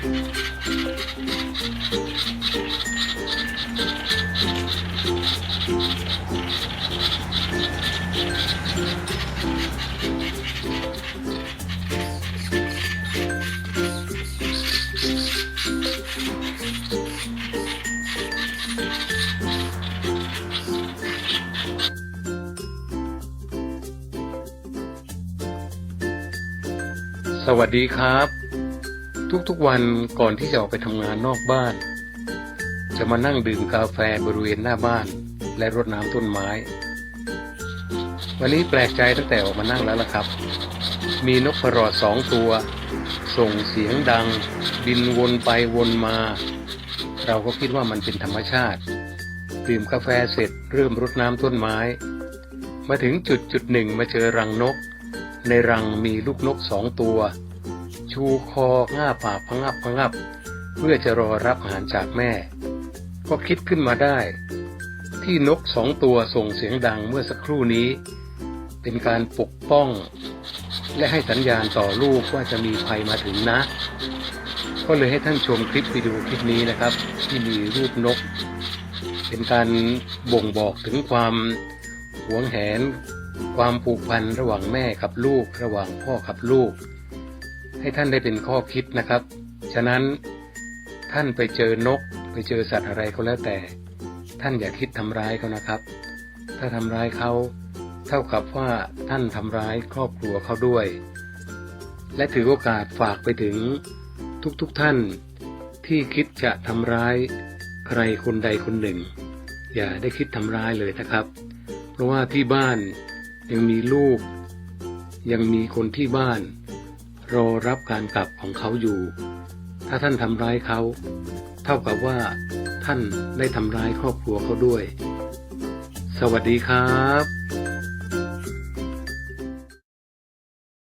สวัสดีครับ ทุกๆวันก่อนที่จะออกไปทำงานนอกบ้าน จะมานั่งดื่มกาแฟบริเวณหน้าบ้าน และรดน้ำต้นไม้ วันนี้แปลกใจตั้งแต่ออกมานั่งแล้วล่ะครับ มีนกกระรอดสองตัว ส่งเสียงดัง บินวนไปวนมา เราก็คิดว่ามันเป็นธรรมชาติดื่มกาแฟเสร็จเริ่มรดน้ำต้นไม้ มาถึงจุดจุดหนึ่งมาเจอรังนก ในรังมีลูกนกสองตัว ชูคอง่าปากพงับพงับ เพื่อจะรอรับอาหารจากแม่ ก็คิดขึ้นมาได้ ที่นกสองตัวส่งเสียงดังเมื่อสักครู่นี้ เป็นการปกป้อง และให้สัญญาณต่อลูกว่าจะมีภัยมาถึงนะ ก็เลยให้ท่านชมคลิปวิดีโอคลิปนี้นะครับ ที่มีรูปนก เป็นการบ่งบอกถึงความหวงแหนความผูกพันระหว่างแม่กับลูก ระหว่างพ่อกับลูก ให้ท่านได้เป็นข้อคิดนะครับ ฉะนั้นท่านไปเจอนก ไปเจอสัตว์อะไรก็แล้วแต่ ท่านอย่าคิดทำร้ายเขานะครับ ถ้าทำร้ายเขาเท่ากับว่าท่านทำร้ายครอบครัวเขาด้วย และถือโอกาสฝากไปถึงทุกๆทท่านที่คิดจะทำร้ายใครคนใดคนหนึ่ง อย่าได้คิดทำร้ายเลยนะครับ เพราะว่าที่บ้านยังมีลูก ยังมีคนที่บ้าน รอรับการกลับของเขาอยู่ ถ้าท่านทำร้ายเขา เท่ากับว่า ท่านได้ทำร้ายครอบครัวเขาด้วย สวัสดีครับ